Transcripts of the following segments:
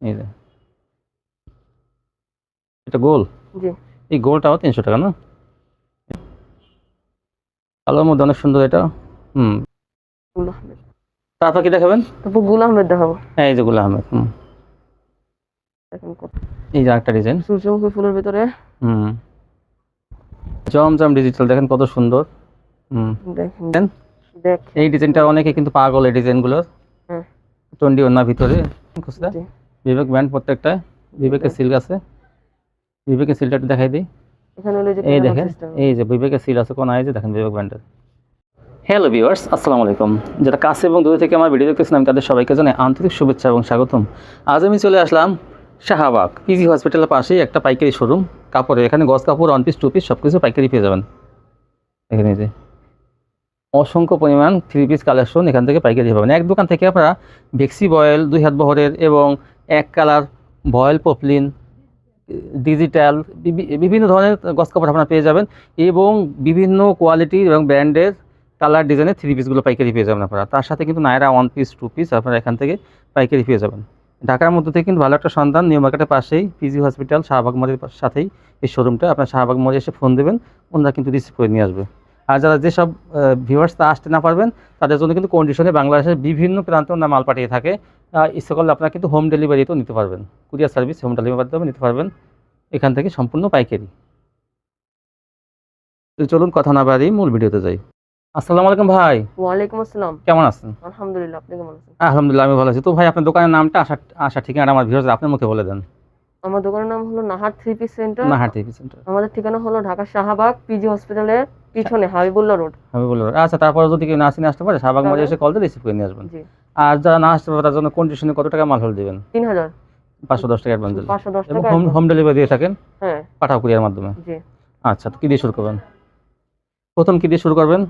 এই যে। এটা গোল? জি। এই গোলটাও তিনশো টাকা না? কালোর মধ্যে অনেক সুন্দর এটা। হুম। তারপর কি দেখাবেন? তারপর গুল আহমেদ দেখাবো। হ্যাঁ এই যে গুল আহমেদ হুম। এই যে একটা ডিজাইন সূর্যমুখী ফুলের ভিতরে। হুম। জমজম ডিজিটাল দেখেন কত সুন্দর। হুম। দেখেন। দেখ এই ডিজাইনটা অনেকে কিন্তু পাগল এই ডিজাইনগুলোর হ্যাঁ। টন্ডি ওনার ভিতরে। জি। বিবেক ব্যান্ড প্রত্যেকটা বিবেকের সিল্ক আছে। বিবেকের সিলটা একটু দেখাই দিই। এখানে হলো যে এই দেখেন এই যে বিবেকের সিল আছে কোন এই যে দেখেন বিবেক ব্যান্ডের। হ্যালো ভিউয়ার্স আসসালামু আলাইকুম। যারা কাছে এবং দূরে থেকে আমার ভিডিও দেখতেছেন আমি তাদের সবাইকে জানাই আন্তরিক শুভেচ্ছা এবং স্বাগতম। আজ আমি চলে আসলাম শাহবাগ পিজি হসপিটালের পাশেই একটা পাইকারি শোরুম কাপড়ের এখানে গজ কাপড় ওয়ান পিস টু পিস সব কিছু পাইকারি পেয়ে যাবেন। এখানে যে। অসংখ্য পরিমাণ থ্রি পিস কালেকশন এখান থেকে পাইকারি পাবেন। এক দোকান থেকে আপনারা বেক্সি বয়েল দুই হাত বহরের এবং এক কালার বয়েল পপলিন, ডিজিটাল বিভিন্ন ধরনের গস কাপড় আপনারা পেয়ে যাবেন এবং বিভিন্ন কোয়ালিটির এবং ব্র্যান্ডের কালার ডিজাইনের থ্রি পিসগুলো পাইকারি পেয়ে যাবেন আপনারা। তার সাথে কিন্তু Nayra one piece two piece আপনারা এখান থেকে পাইকারি পেয়ে যাবেন। ঢাকার মধ্যে থেকে কিন্তু ভালো একটা সন্ধান, নিউ মার্কেটের পাশেই পিজি হসপিটাল শাহবাগ মোড়ের সাথেই এই শোরুমটা আপনার শাহবাগ মোড়ে এসে ফোন দেবেন, ওনারা কিন্তু রিসিভ করে নিয়ে আসবে। আর যারা যেসব ভিউয়ার্স তা আসতে না পারবেন, তাদের জন্য কিন্তু কন্ডিশনে বাংলাদেশের বিভিন্ন প্রান্ত ওনারা মাল পাঠিয়ে থাকে। ইচ্ছে করলে আপনারা কিন্তু হোম ডেলিভারিতেও নিতে পারবেন। কুরিয়ার সার্ভিস হোম ডেলিভারি মাধ্যমে নিতে পারবেন। এখান থেকে সম্পূর্ণ পাইকারি। তো চলুন কথা না বাড়ি মূল ভিডিওতে যাই। আসসালামু আলাইকুম ভাই। ওয়ালাইকুম আসসালাম। কেমন আছেন? আলহামদুলিল্লাহ আপনি কেমন আছেন? আলহামদুলিল্লাহ আমি ভালো আছি। তো ভাই আপনার দোকানের নামটা আশা আশা ঠিকানা আমার ভিউয়ার্স আপনার মুখে বলে দেন। আমার দোকানের নাম হলো নাহার থ্রি পিস সেন্টার। না হাট টিভি সেন্টার। আমাদের ঠিকানা হলো ঢাকা শাহবাগ পিজি হসপিটালের পিছনে হাবিবুল্লাহ রোড। আমি বলব আচ্ছা তারপরে যদি কেউ না আসতে পারে শাহবাগ মোড়ে এসে কল দিয়ে রিসিভ করে নিয়ে আসবেন। জি। আর যারা না আসতে পারে তার জন্য কন্ডিশনে কত টাকা মাল হল দেবেন? তিন হাজার পাঁচশো দশ টাকা অ্যাডভান্স পাঁচশো দশ এবং হোম হোম ডেলিভারি দিয়ে থাকেন? হ্যাঁ। পাঠাও কুরিয়ার মাধ্যমে? জি। আচ্ছা তো কী দিয়ে শুরু করবেন? প্রথম কী দিয়ে শুরু করবেন?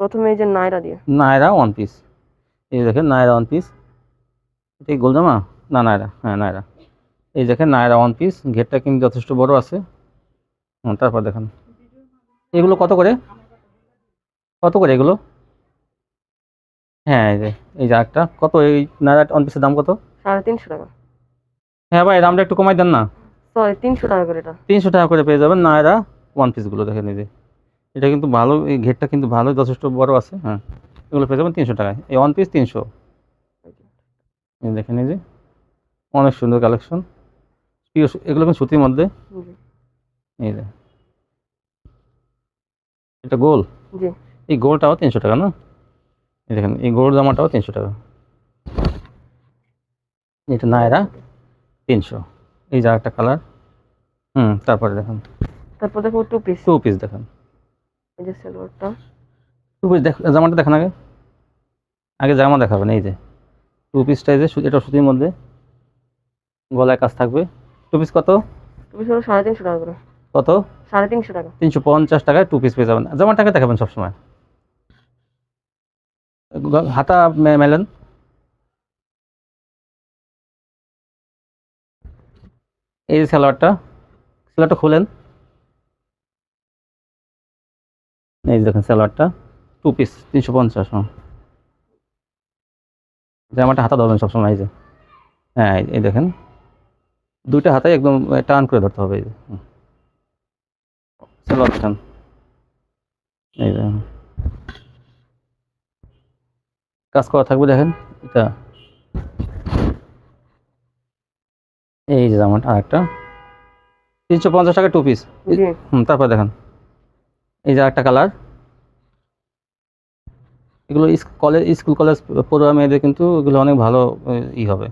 প্রথমে এই যে নাইরা দিয়ে। নায়রা ওয়ান পিস এই দেখেন নায়রা ওয়ান পিস এটা কি গোলজামা না নায়রা হ্যাঁ নায়রা এই দেখেন নায়রা ওয়ান পিস ঘেরটা কিন্তু যথেষ্ট বড় আছে। তারপর দেখেন। এগুলো কত করে? কত করে এগুলো? হ্যাঁ এই যে এই যে একটা কত? এই নায়রা ওয়ান পিসের দাম কত? সাড়ে তিনশো টাকা। হ্যাঁ ভাই দামটা একটু কমাই দেন না। সরি তিনশো টাকা করে এটা। তিনশো টাকা করে পেয়ে যাবেন। নায়রা ওয়ান পিসগুলো দেখেন এই যে। এটা কিন্তু ভালো এই ঘেরটা কিন্তু ভালো যথেষ্ট বড় আছে হ্যাঁ। এগুলো পেয়ে যাবেন তিনশো টাকায়। এই ওয়ান পিস তিনশো। দেখেন এই যে অনেক সুন্দর কালেকশন এগুলো কিন্তু সুতির মধ্যে। এই যে। এটা গোল? জি। এই গোলটাও তিনশো টাকা না? দেখেন এই গরুর জামাটাও তিনশো টাকা। এটা নায়রা তিনশো। এই যা একটা কালার হুম তারপরে দেখেন। তারপর দেখো টু পিস টু পিস দেখেন। এই যে সালোয়ারটা টু পিস দেখ জামাটা দেখান আগে। আগে জামা দেখাবেন এই যে। টু পিসটা যে এটা সুতির মধ্যে। গলায় কাজ থাকবে। টু পিস কত? টু পিস হলো সাড়ে তিনশো টাকা করে। কত? সাড়ে তিনশো টাকা। তিনশো পঞ্চাশ টাকায় টু পিস পেয়ে যাবেন। জামাটাকে দেখাবেন সবসময়। হাতা মেলেন। এই যে সালোয়ারটা সালোয়ারটা খুলেন। এই যে দেখেন সালোয়ারটা টু পিস তিনশো পঞ্চাশ হ্যাঁ। জামাটা হাতা ধরবেন সবসময়, এই যে। হ্যাঁ এই- দেখেন। দুইটা হাতায় একদম টান করে ধরতে হবে, এই যে। হুম। সালোয়ার এই যে। কাজ করা থাকবে দেখেন এটা। এই যে জামাটা আর একটা তিনশো পঞ্চাশ টাকা টু পিস হুম তারপর দেখেন। এই যে একটা কালার এগুলো কলেজ স্কুল কলেজ পড়ুয়া মেয়েদের কিন্তু এগুলো অনেক ভালো ই হবে।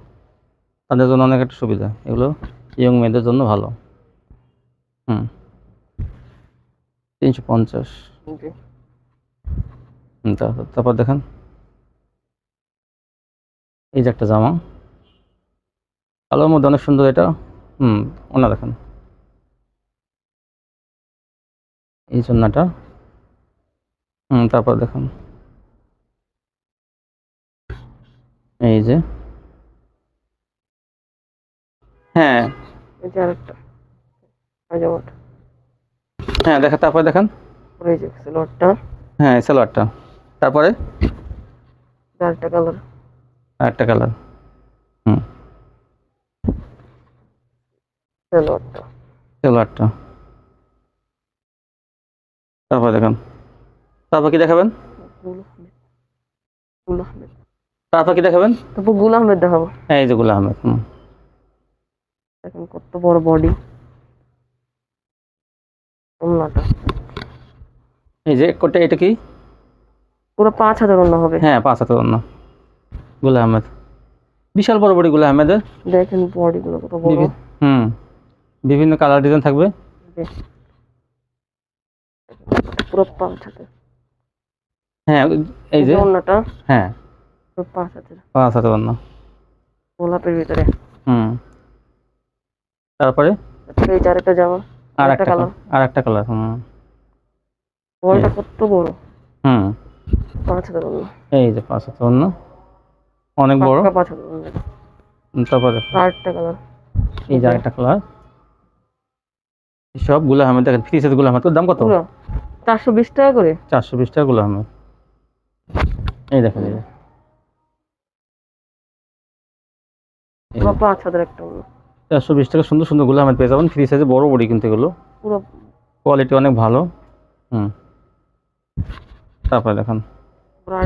তাদের জন্য অনেক একটা সুবিধা। এগুলো ইয়ং মেয়েদের জন্য ভালো। হুম। তিনশো পঞ্চাশ। তারপর দেখেন। এই যে একটা জামা। কালোর মধ্যে অনেক সুন্দর এটা। হুম ওনা দেখেন। এই জন্যটা হুম তারপর দেখেন। এই যে। হ্যাঁ। হ্যাঁ দেখেন তারপরে দেখেন। হ্যাঁ সালোয়ারটা। তারপরে? কালার। একটা কালার হুম। সালোয়ারটা তারপর দেখেন। তারপর কি দেখাবেন? তারপর কি দেখাবেন? তারপর গুল আহমেদ দেখাবো। হ্যাঁ এই যে গুলা আহমেদ হুম। দেখেন কত বড় বডি ওন্নাটা এই যে কোটা এটা কি? পুরো পাঁচ হাজার অন্য হবে। হ্যাঁ পাঁচ হাতে অন্য গুলা আহমেদ। বিশাল বড় বড়ি গুলা আহমেদের। দেখেন বডি গুলো কত বড়। হুম বিভিন্ন কালার ডিজাইন থাকবে। পুরো হাজার হ্যাঁ এই যে। অন্যটা হ্যাঁ। পুরো হাজার পাঁচ হাতে অন্য গোলাপের ভিতরে। হুম। তারপরে? এই চারটা জামা আর একটা কালার। আর একটা কালার হুম। বলটা কত বড়? হুম। পাঁচ হাজার এই যে পাঁচ হাতে অন্য অনেক বড়? তারপরে? আরেকটা কালার এই যে আরেকটা কালার সবগুলা আহমেদ দেখেন ফ্রি সাইজগুলা আহমেদ। দাম কত? চারশো বিশ টাকা করে? চারশো বিশ টাকা গুলা আহমেদ। এই দেখেন এই পাঁচ হাজার একটা চারশো বিশ টাকা সুন্দর সুন্দরগুলা আহমেদ পেয়ে যাবেন। ফ্রি সাইজে বড় বড়ি কিন্তু এগুলো। পুরো কোয়ালিটি অনেক ভালো। হুম। তারপরে দেখেন। পুরো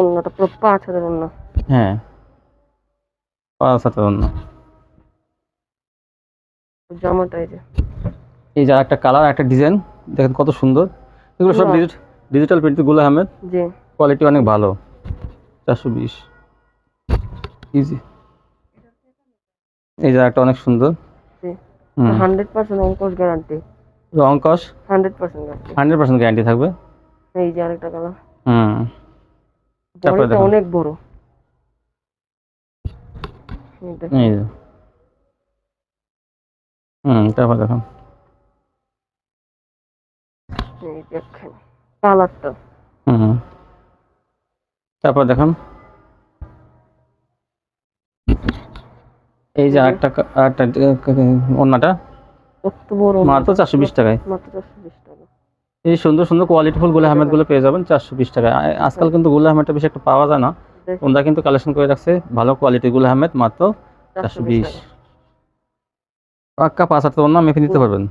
অন্যটা পুরো পাঁচ হাজার অন্য। হ্যাঁ। পাঁচ হাতে অন্য। জামাটা এই যে। এই যে একটা কালার একটা ডিজাইন দেখেন কত সুন্দর। এগুলো সব ডিজিটাল প্রিন্টগুলো আহমেদ। জি। কোয়ালিটি অনেক ভালো। চারশো বিশ। ইজি এই জায়গাটা অনেক সুন্দর। হান্ড্রেড পার্সেন্ট অঙ্কশ গ্যারান্টি রং কস hundred percent hundred percent guarantee থাকবে? এই যে আরেকটা কালার হুম। বডিটা অনেক বড়। হুম তারপর দেখুন। এই কালারটা। হুম। তারপর দেখুন। এই যে অন্যটা। কত বড় মাত্র চারশো বিশ টাকায়। মাত্র চারশো বিশ টাকা। এই সুন্দর সুন্দর কোয়ালিটিফুলগুলো আহমেদগুলো পেয়ে যাবেন চারশো বিশ টাকা। আজকাল কিন্তু গুলো আহমেদটা বেশি একটা পাওয়া যায় না। ওনারা কিন্তু কালেকশন করে রাখছে ভালো কোয়ালিটি গুলো আহমেদ মাত্র চারশো বিশ পাক্কা পাঁচ হাতে অন্য মেপে নিতে পারবেন।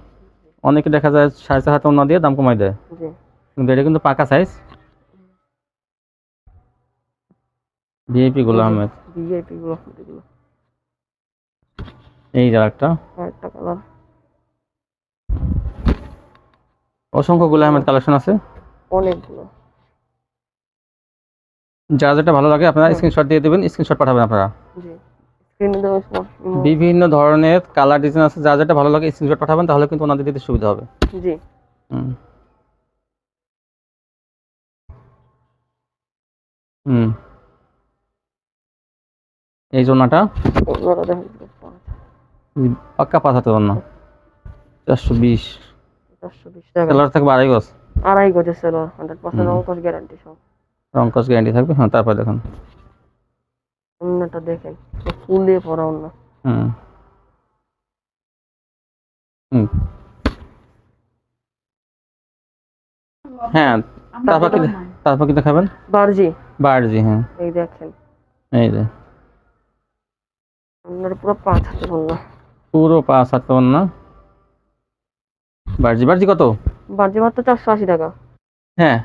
অনেকে দেখা যায় সাড়ে চার হাতে অন্য দিয়ে দাম কমাই দেয়। কিন্তু এটা কিন্তু পাকা সাইজ ভিআইপি গুলো আহমেদ। ভিআইপি গুলো এই যে। একটা কালার অসংখ্যগুলো আহমেদ কালেকশন আছে। অনেকগুলো। যা যেটা ভালো লাগে আপনারা। স্ক্রিনশট দিয়ে দেবেন স্ক্রিনশট পাঠাবেন আপনারা। বিভিন্ন ধরনের কালার ডিজাইন আছে যা যেটা ভালো লাগে স্ক্রিনশট পাঠাবেন তাহলে কিন্তু ওনাদের দিতে সুবিধা হবে। জি। হুম। এই জন্যটা পাক্কা পাঁচ হাতে চারশো বিশ। চারশো বিশ টাকা। কালার থাকবে আড়াই গজ? আড়াই গজের সেলার হান্ড্রেড পার্সেন্ট হুম। গ্যারান্টি সব। রঙ্কস গ্যারান্টি থাকবে? হ্যাঁ তারপর দেখুন। অন্যটা দেখেন ফুল দিয়ে পরা অন্য। হুম। হুম। হ্যাঁ তারপর কি তারপর কি দেখাবেন? বার্জি। বার্জি হ্যাঁ। এই দেখেন। এই যে। অন্যটা পুরো পাঁচ হাতের অন্য। পুরো পাঁচ হাতে অন্য। বার্জি বার্জি কত? বার্জি মাত্র চারশো আশি টাকা। হ্যাঁ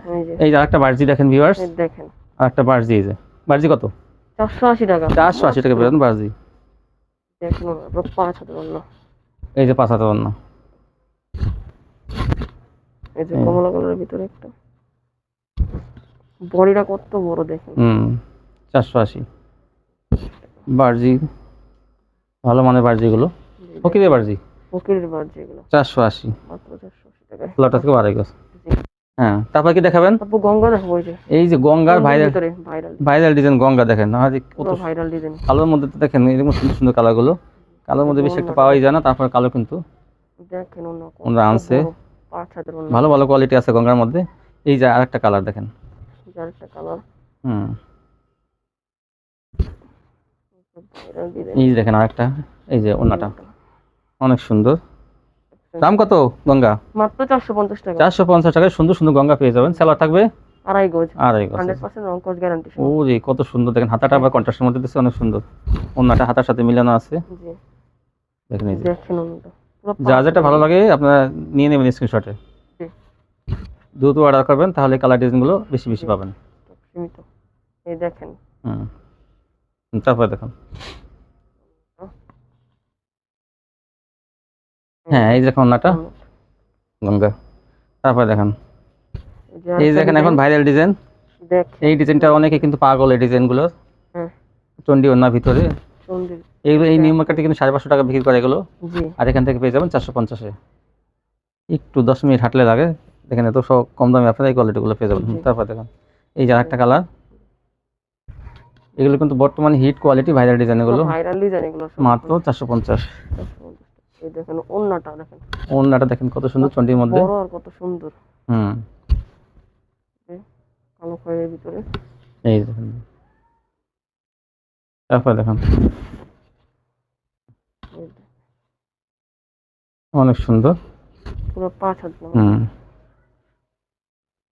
এই যে। আরেকটা বার্জি দেখেন ভিউয়ার্স দেখেন। আরেকটা বার্জি এই যে। বার্জি কত? চারশো আশি টাকা। চারশো আশি টাকা বেরোন বার্জি। দেখেন পাঁচ হাতের অন্য। এই যে পাঁচ হাতে অন্য। এই যে কমলা কালারের ভিতরে একটা। বডিটা কত বড় দেখেন। হুম চারশো আশি। বার্জি ভালো মানের বার্জিগুলো। ফকিরের বার্জি? এগুলো চারশো আশি। মাত্র চারশো আশি টাকায় লটা থেকে গেছে। হ্যাঁ তারপর কি দেখাবেন? তারপর গঙ্গা দেখো ওই যে। এই যে গঙ্গার ভাইরাল ভাইরাল ডিজাইন গঙ্গা দেখেন। না যে কত ভাইরাল ডিজাইন কালোর মধ্যে তো দেখেন এরকম সুন্দর সুন্দর কালারগুলো। কালোর মধ্যে বেশি একটা পাওয়াই যায় না তারপর কালো কিন্তু দেখেন ওনারা আনছে। ভালো ভালো কোয়ালিটি আছে গঙ্গার মধ্যে। এই যে আরেকটা কালার দেখেন। যার কালার। হুম। এই যে দেখেন আরেকটা। এই যে ওনাটা। অনেক সুন্দর। দাম কত গঙ্গা? মাত্র চারশো পঞ্চাশ টাকা। চারশো পঞ্চাশ টাকায় সুন্দর সুন্দর গঙ্গা পেয়ে যাবেন। স্যালার থাকবে? আড়াই গজ। আড়াই গজ। হান্ড্রেড পার্সেন্ট অঙ্কশ গ্যারান্টি ও রে কত সুন্দর। দেখেন হাতাটা আবার কন্ট্রাস্টের মধ্যে দিচ্ছে অনেক সুন্দর। ওনাটা হাতার সাথে মিলানো আছে। জি। দেখেন এই দেখেন যা যেটা ভালো লাগে আপনারা নিয়ে নেবেন স্ক্রিনশটে জি। দ্রুত অর্ডার করবেন তাহলে কালার ডিজাইনগুলো বেশি বেশি পাবেন। এই দেখেন। হুম, তারপরে দেখুন। হ্যাঁ এই দেখুন ওনাটা গঙ্গা। তারপরে দেখেন। এই দেখেন এখন ভাইরাল ডিজাইন এই ডিজাইনটা অনেকে কিন্তু পাগল এই ডিজাইনগুলো চন্ডি ওনার ভিতরে। এইগুলো এই নিউ মার্কেটে কিন্তু সাড়ে পাঁচশো টাকা বিক্রি করে এগুলো। আর এখান থেকে পেয়ে যাবেন চারশো পঞ্চাশে। একটু দশ মিনিট হাঁটলে লাগে। দেখেন এত সব কম দামে আপনারা এই কোয়ালিটিগুলো পেয়ে যাবেন। তারপর দেখেন। এই যে একটা কালার এগুলো কিন্তু বর্তমানে হিট কোয়ালিটি ভাইরাল ডিজাইন এগুলো। মাত্র চারশো পঞ্চাশ। এই দেখেন ওন্নাটা দেখেন। ওনাটা দেখেন কত সুন্দর চন্ডির মধ্যে। বড় আর কত সুন্দর। হুম। কালো খয়ের ভিতরে। এই দেখেন। তারপর দেখেন। অনেক সুন্দর। পুরো পাঁচ হাত হুম।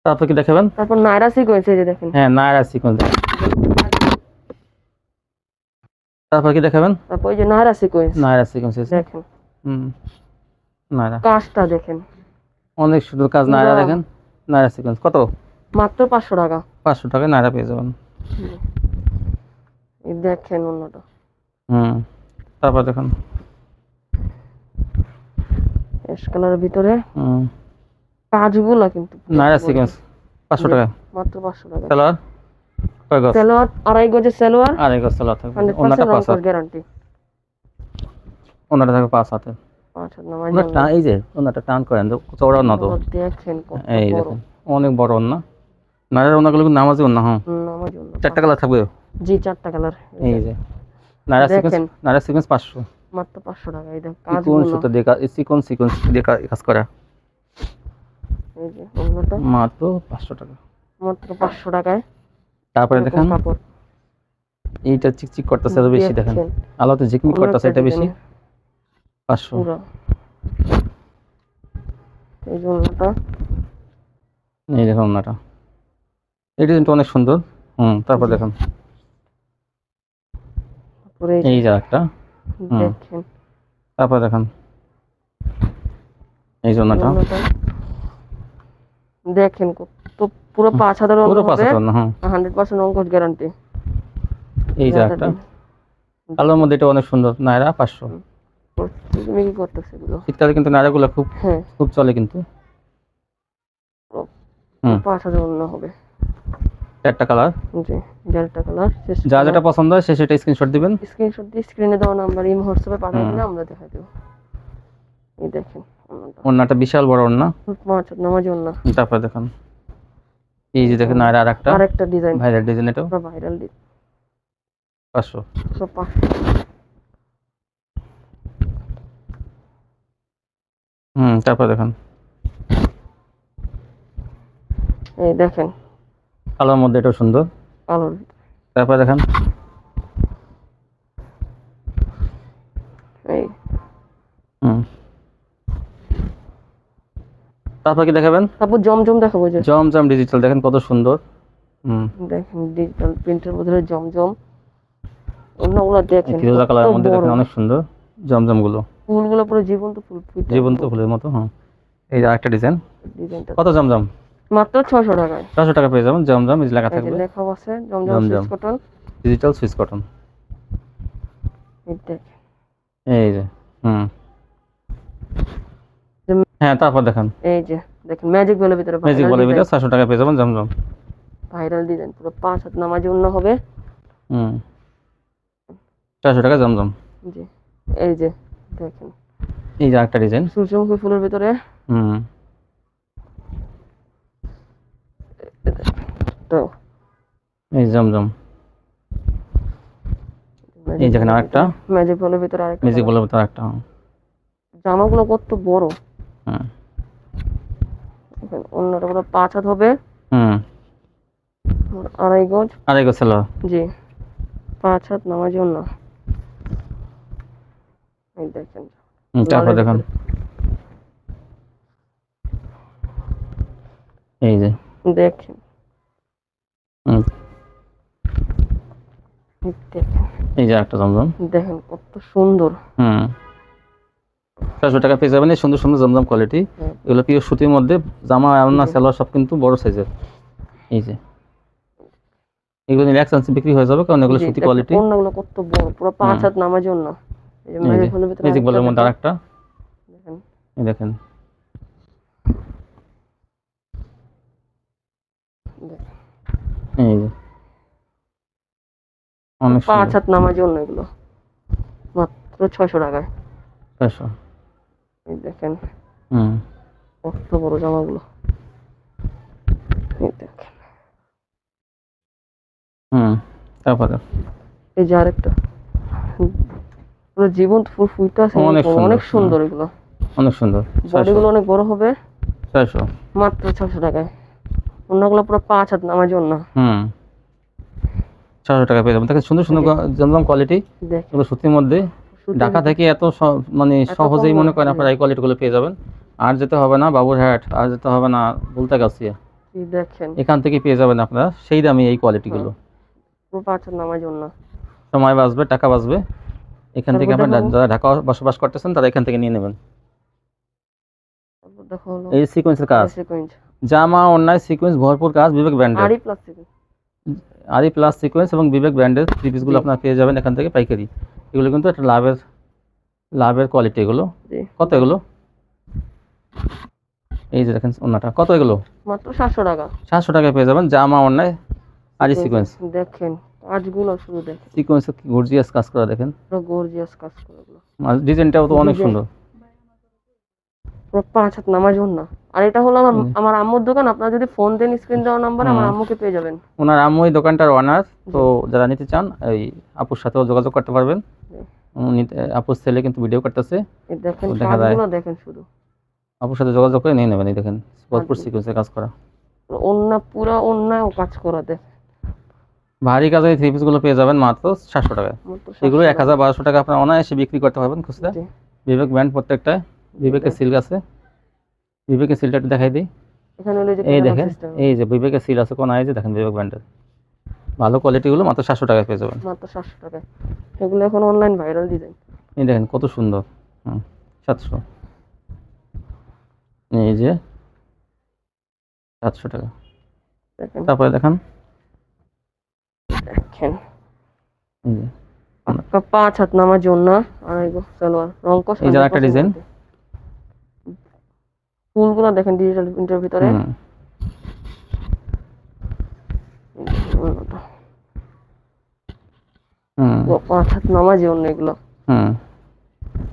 তারপর কি দেখাবেন? তারপর নাইরা সিকোয়েন্স এই যে দেখেন। হ্যাঁ নায়রা সিকোয়েন্স তারপর কি দেখাবেন? তারপর ওই যে নাইরা সিকোয়েন্স নায়রা সিকোয়েন্স দেখেন। হুম। নায়রা। কাজটা দেখেন। অনেক সুন্দর কাজ নায়রা দেখেন? নায়রা সিকোয়েন্স কত? মাত্র পাঁচশো টাকা। পাঁচশো টাকায় নায়রা পেয়ে যাবেন। দেখেন অন্যটা। হুম। তারপর দেখুন। অ্যাশ কালারের ভিতরে। হুম। কাজগুলো কিন্তু নায়রা সিকোয়েন্স পাঁচশো টাকা। মাত্র পাঁচশো টাকা। সালোয়ার? সালোয়ার আড়াই গজের সালোয়ার। আড়াই গজ সালোয়ার থাকবে। গ্যারান্টি ওনাটা থাকবে পাঁচ হাতে। এই যে ওনাটা টান করেন তো না তো এই দেখেন অনেক বড় ওনাগুলো নামাজি হ্যাঁ? চারটা কালার থাকবে? জি চারটা কালার। এই যে নায়রা সিকোয়েন্স। নায়রা সিকোয়েন্স পাঁচশো। মাত্র পাঁচশো টাকা এই দেখ সুতো দিয়ে কাজ চিকন সিকোয়েন্স দিয়ে কাজ করা। এই যে অন্যটা। মাত্র পাঁচশো টাকা। মাত্র পাঁচশো টাকায়। তারপরে দেখেন এইটা চিকচিক করতেছে বেশি দেখেন। আলোতে ঝিকমিক করতেছে এটা বেশি। পাঁচশো। পুরো। এই যে অন্যটা এই দেখুন ওনাটা এই ডিজাইনটা অনেক সুন্দর। হুম তারপর দেখুন। এই যে একটা। দেখেন। তারপর দেখুন। এই যে ওনাটা দেখেন কত পুরো পাঁচ হাজার পুরো পাঁচ হাজার হান্ড্রেড পার্সেন্ট অঙ্কশ গ্যারান্টি এই যে একটা কালোর মধ্যে এটা অনেক সুন্দর। নায়রা পাঁচশো। তুমি করতেছে এগুলো। শীতকালে কিন্তু নায়রাগুলো খুব হ্যাঁ। খুব চলে কিন্তু। পাঁচ হাজার অন্য হবে। চারটা কালার? জি দেড়টা কালার। যা যেটা পছন্দ হয় সে সেটা স্ক্রিনশট দিবেন। স্ক্রিনশট দিয়ে স্ক্রিনে দেওয়া নাম্বার ইম হোয়াটসঅ্যাপে পাঠিয়ে। দিলে আমরা দেখাই দেবো। এই দেখেন অন্যটা। বিশাল বড় ওনা পাঁচ নামাজ অন্য। তারপর দেখুন। এই যে দেখেন আর একটা আরেকটা ডিজাইন ভাইরাল ডিজাইন পুরো ভাইরাল পাঁচশো। পুরো পাঁচ হুম তারপর দেখুন। এই দেখেন। কালোর মধ্যে এটাও সুন্দর। কালোর। তারপর দেখেন। এই। হুম। তারপর কি দেখাবেন? তারপর জমজম দেখাবো যে। জমজম ডিজিটাল দেখেন কত সুন্দর। হুম। দেখেন ডিজিটাল প্রিন্টের বদলে জমজম। অন্যগুলো দেখেন ফিরোজা কালারের মধ্যে দেখেন অনেক সুন্দর জমজমগুলো। ফুলগুলো পুরো জীবন্ত ফুল জীবন্ত ফুলের মতো হ্যাঁ। এই যে আরেকটা ডিজাইন। ডিজাইনটা কত জমজম? মাত্র ছশো টাকায়। চারশো টাকা পেয়ে যাবেন জমজম যে লেখা থাকবে। লেখা আছে জমজম। Swiss cotton. Digital swiss cotton. এই এই যে হুম। হ্যাঁ তারপর দেখেন। এই যে দেখেন ম্যাজিক বলের ভিতরে ম্যাজিক বলে ভিডিও চারশো টাকা পেয়ে যাবেন জমজম। ভাইরাল ডিজাইন পুরো পাঁচ হাত নামাজি অন্য হবে। হুম। চারশো টাকা জমজম। জি এই যে। দেখেন। এই যে আরেকটা ডিজাইন সূর্যমুখী ফুলের ভিতরে। হুম। এই জমজম। এই দেখেন আরেকটা। ম্যাজিক বলের ভিতরে আরেকটা ম্যাজিক colour। বলে ভিতরে একটা হ্যাঁ। জামাগুলো কত বড়। দেখেন অন্যটা পুরো পাঁচ হাত হবে। হুম। আড়াই গজ। আড়াই গোছিল জি। পাঁচ হাত নামাজি অন্য এই দেখেন। তারপর এই যে। দেখেন। এই যে একটা জমজম। দেখেন কত সুন্দর। হুম। ছয়শো টাকা পেয়ে যাবেন এই সুন্দর সুন্দর জমজম কোয়ালিটি এগুলো পিওর সুতির মধ্যে জামা এমন সালোয়ার সব কিন্তু বড় সাইজের এই যে। এগুলো নিলে এক বিক্রি হয়ে যাবে কারণ এগুলো সুতি কোয়ালিটি ওড়নাগুলো কত বড় পুরো পাঁচ হাত নামার জন্য। ম্যাজিক বলের মধ্যে আরেকটা। দেখেন। দেখেন। এই যে। অনেক পাঁচ হাত নামার জন্য এগুলো। মাত্র ছয়শো টাকায়। ছয়শো। এই দেখেন। হুম। কত বড় জামাগুলো। এই দেখেন। হুম তারপরে? এই যে আরেকটা। পুরো জীবন্ত ফুল ফুলটা আছে অনেক সুন্দর, অনেক সুন্দর এগুলো। অনেক সুন্দর। ছয়শো। বডিগুলো অনেক বড় হবে। ছয়শো। মাত্র ছশো টাকায়। অন্যগুলো পুরো পাঁচ হাত নামার জন্য। হুম। ছয়শো টাকা পেয়ে যাবেন। দেখেন সুন্দর সুন্দর জমজম কোয়ালিটি দেখেন। এগুলো সুতির মধ্যে। ঢাকা থেকে এত মানে সহজেই মনে করেন। আপনারা এই কোয়ালিটিগুলো পেয়ে যাবেন। আর যেতে হবে না বাবুরহাট আর যেতে হবে না বুলতাগাছিয়া এই দেখেন। এখান থেকে পেয়ে যাবেন আপনারা। সেই দামে এই কোয়ালিটিগুলো পুরো পাঁচ নামার জন্য। সময় বাঁচবে টাকা বাঁচবে। এখান থেকে আপনারা। যারা ঢাকা বসবাস করতেছেন তারা এখান থেকে নিয়ে নেবেন। এই সিকোয়েন্সের কাজ। জামা অন্যায় সিকোয়েন্স ভরপুর কাজ বিবেক ব্র্যান্ডের আড়ি প্লাস্টিক আরি প্লাস সিকোয়েন্স এবং বিবেক ব্র্যান্ডের থ্রি পিসগুলো। আপনারা পেয়ে যাবেন এখান থেকে পাইকারি। এগুলো কিন্তু একটা লাভের লাভের কোয়ালিটি এগুলো। কত এগুলো? এই যে দেখেন ওনাটা কত এগুলো? মাত্র সাতশো টাকা। সাতশো টাকায় পেয়ে যাবেন জামা অন্যায় আরি সিকোয়েন্স দেখেন। কাজগুলো শুধু দেখেন। সিকোয়েন্স গর্জিয়াস কাজ করা দেখেন। পুরো গর্জিয়াস কাজ করে আর ডিজাইনটাও তো অনেক সুন্দর। পুরো পাঁচ হাত নামার জন্য আর এটা হলো আমার আমার আম্মুর দোকান আপনারা যদি ফোন দেন স্ক্রিন দেওয়ার নাম্বার আমার আম্মুকে পেয়ে যাবেন। ওনার আম্মু এই দোকানটার ওনার তো যারা নিতে চান এই আপুর সাথেও যোগাযোগ করতে পারবেন। আপুর ছেলে কিন্তু ভিডিও করতেছে। দেখেন। কাজগুলো দেখেন শুধু। আপুর সাথে যোগাযোগ করে নিয়ে নেবেন এই দেখেন। ভরপুর জি। সিকোয়েন্সের কাজ করা। অন্য পুরো অন্যায় কাজ করা দেখ ভারী কাজে থ্রি পিসগুলো পেয়ে যাবেন মাত্র সাতশো টাকা। এগুলো এক হাজার বারোশো টাকা আপনার অনায়াসে বিক্রি করতে পারবেন খুচরা। বিবেক ব্র্যান্ড প্রত্যেকটা। বিবেকের সিল্ক আছে। বিবেকের সিলটা একটু দেখাই দিই। এই দেখেন এই যে বিবেকের সিল আছে কোন এই যে দেখেন বিবেক ব্র্যান্ডের ভালো কোয়ালিটিগুলো মাত্র সাতশো টাকায় পেয়ে যাবেন। মাত্র সাতশো টাকায়। এগুলো এখন অনলাইন ভাইরাল ডিজাইন এই দেখেন কত সুন্দর। হুম সাতশো। এই যে সাতশো টাকা। তারপরে দেখান। দেখেন। পাঁচ হাত নামার জন্য। গো সালোয়ার রং এই যে আরেকটা ফুলগুলো দেখেন ডিজিটাল প্রিন্টের ভিতরে। পাঁচ হাত নামার জন্য এগুলো। হুম।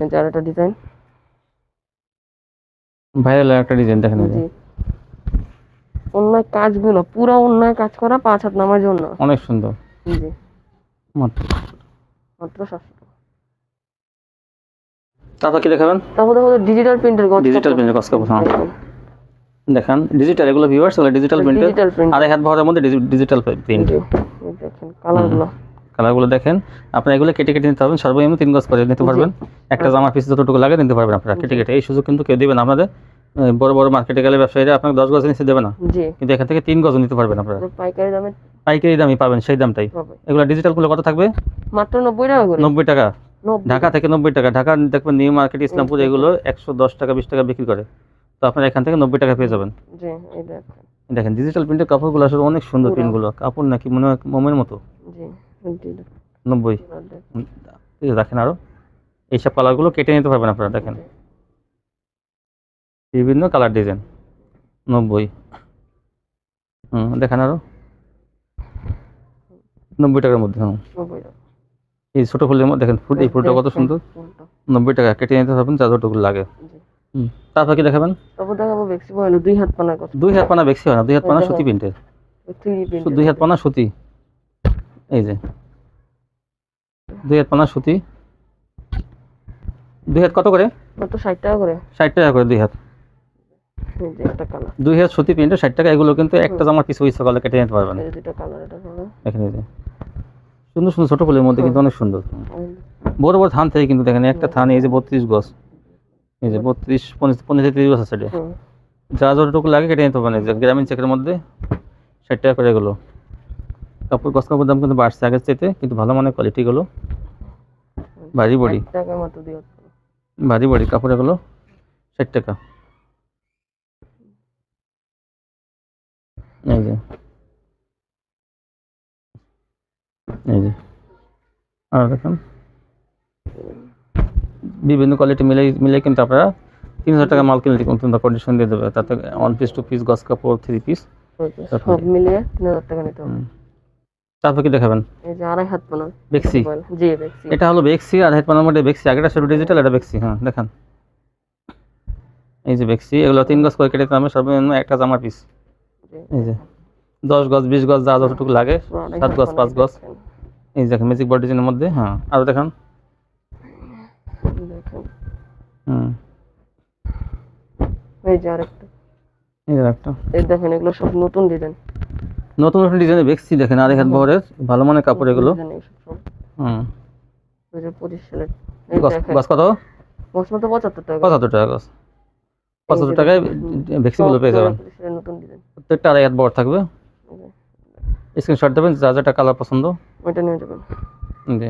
যে আরেকটা ডিজাইন ভাইরাল একটা ডিজাইন দেখেন জি। অন্যায় কাজগুলো পুরো অন্যায় কাজ করা পাঁচ হাত নামার জন্য। অনেক সুন্দর। জি মাত্র। মাত্র সাতশো তারপর কি দেখাবেন? তারপর দেখো ডিজিটাল প্রিন্টের ডিজিটাল প্রিন্টের কাজ করব হ্যাঁ। দেখান ডিজিটাল এগুলো ভিউয়ার্স এগুলো ডিজিটাল প্রিন্ট আড়াই হাত ভরের মধ্যে ডিজিটাল প্রিন্ট দেখেন কালারগুলো কালারগুলো দেখেন আপনারা এগুলো কেটে কেটে নিতে পারবেন সর্বনিম্ন তিন গজ করে নিতে পারবেন। একটা জামার পিস যতটুকু লাগে নিতে পারবেন আপনারা কেটে কেটে। এই সুযোগ কিন্তু কেউ দেবেন আপনাদের। বড় বড় মার্কেটে গেলে ব্যবসায়ীরা আপনাকে দশ গজ নিচে দেবে না। কিন্তু এখান থেকে তিন গজ নিতে পারবেন আপনারা। পাইকারি দামে পাইকারি দামই পাবেন সেই দামটাই। এগুলো ডিজিটালগুলো কত থাকবে? মাত্র নব্বই টাকা নব্বই টাকা। ঢাকা থেকে নব্বই টাকা। ঢাকা দেখবেন নিউ মার্কেট ইসলামপুর এগুলো একশো দশ টাকা বিশ টাকা বিক্রি করে। তো আপনারা এখান থেকে নব্বই টাকা পেয়ে যাবেন। দেখেন। ডিজিটাল প্রিন্টের কাপড়গুলো আসলে অনেক সুন্দর পুরো। প্রিন্টগুলো কাপড় নাকি মনে হয় মোমের মতো। নব্বই। দেখেন। আরও। এইসব কালারগুলো কেটে নিতে পারবেন আপনারা দেখেন। বিভিন্ন কালার ডিজাইন। নব্বই। হুম দেখেন আরও। নব্বই টাকার মধ্যে হুম। এই ছোটো ফুলের মধ্যে দেখেন ফুল এই ফুলটা কত সুন্দর। নব্বই টাকা কেটে নিতে পারবেন যা যতটুকু লাগে। হুম তারপর কি দেখাবেন? তারপর দেখাবো বেক্সি বয়লো দুই হাত কথা দুই হাত পানা বেশি হয় না দুই হাত পানা সুতি প্রিন্টের। দুই হাত পানা সুতি। এই যে। দুই হাত পানা সুতি। দুই হাত কত করে? মাত্র ষাট টাকা করে। ষাট টাকা করে দুই হাত এই যে একটা কালার দুই হাজার সুতি প্রিন্টের ষাট টাকা এগুলো কিন্তু একটা জামার পিছু ইচ্ছা করলে কেটে নিতে পারবেন এখানে সুন্দর সুন্দর ছোট ফুলের মধ্যে কিন্তু অনেক সুন্দর। বড় বড় থান থেকে কিন্তু দেখেন একটা থান এই যে বত্রিশ গজ। এই যে বত্রিশ থেকে তিরিশ গজ আছে যা যতটুকু লাগে কেটে নিতে পারবেন। গ্রামীণ চেকের মধ্যে ষাট টাকা করে এগুলো। কাপড় গছ কাপড় দাম কিন্তু বাড়ছে আগের চাইতে কিন্তু ভালো মানের কোয়ালিটিগুলো ভারী বডি। ভারী বডি কাপড় এগুলো ষাট টাকা। এই যে। এই যে। আর দেখুন। বিভিন্ন কোয়ালিটি মিলে মিলে কিন্তু আপনারা তিন হাজার টাকা মাল কিনলে কিন্তু কন্ডিশন দিয়ে দেবে। তাতে ওয়ান পিস টু পিস গস কাপড় থ্রি পিস সব মিলিয়ে তিন হাজার টাকা নিতে হবে। তারপর কি দেখাবেন? এই যে আড়াই হাত বানাবে বেক্সি জি বেক্সি এটা হলো বেক্সি আর হেডফোনের মধ্যে বেক্সি আগেটা শুধু ডিজিটাল এটা বেক্সি হ্যাঁ দেখান। এই যে বেক্সি এগুলো তিন গজ করে কেটে হবে সর্বনিম্ন একটা জামার পিস। এই যে দশ গজ বিশ গজ যা যতটুকু লাগে সাত গজ পাঁচ গজ। দেখছেন। এই দেখেন ম্যাজিক বডি ডিজাইনের মধ্যে হ্যাঁ আরও দেখান। হুম। এই যে আরেকটা। এই যে একটা এই দেখেন এগুলো সব নতুন ডিজাইন নতুন নতুন ডিজাইনের বেক্সি দেখেন আড়াই হাত বহরের ভালো মানের কাপড় এগুলো। হুম। পঁচিশ সালের। পঁচাত্তর টাকা। পঁচাত্তর টাকা গজ পঁচাত্তর টাকায় ভ্যাকসিনগুলো পেয়ে যাবেন। নতুন ডিজাইন প্রত্যেকটা আড়াই হাত বড় থাকবে। স্ক্রিনশট দেবেন যা যেটা কালার পছন্দ। ওইটা নিয়ে যাবেন। জি।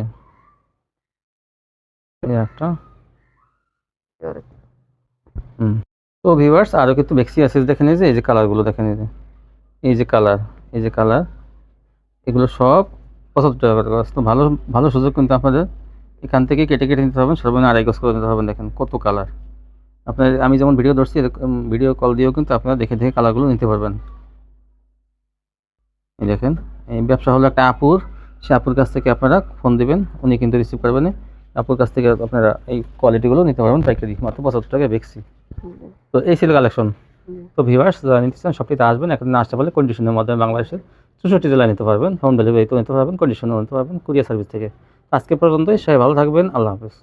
এই একটা। হুম। তো ভিউয়ার্স আরও কিন্তু বেক্সি আছে দেখে যে এই যে কালারগুলো দেখেন এই যে এই যে কালার এই যে কালার এগুলো সব পঁচাত্তর টাকা করে তো ভালো ভালো সুযোগ কিন্তু আপনাদের। এখান থেকে কেটে কেটে নিতে হবে সর্বনিম্ন আড়াই গজ করে নিতে হবে দেখেন কত কালার আপনার, আমি যেমন ভিডিও ধরছি, এরকম ভিডিও কল দিয়েও কিন্তু আপনারা দেখে দেখে কালারগুলো নিতে পারবেন। এই দেখেন, এই ব্যবসা হলো একটা আপুর। সে আপুর কাছ থেকে আপনারা ফোন দেবেন, উনি কিন্তু রিসিভ করবেন। আপুর কাছ থেকে আপনারা এই কোয়ালিটিগুলো নিতে পারবেন, পাইকারি, মাত্র পঁচাত্তর টাকা বেক্সি তো এই ছিল কালেকশন তো ভিউয়ার্স যারা নিতে চান সবটিতে আসবেন, এখন আসতে পারলে কন্ডিশনের মাধ্যমে বাংলাদেশের চৌষট্টি জেলায় নিতে পারবেন হোম ডেলিভারিতেও নিতে পারবেন কন্ডিশনও নিতে পারবেন, কুরিয়ার সার্ভিস থেকে। আজকে পর্যন্তই, সবাই ভালো থাকবেন, আল্লাহ হাফেজ।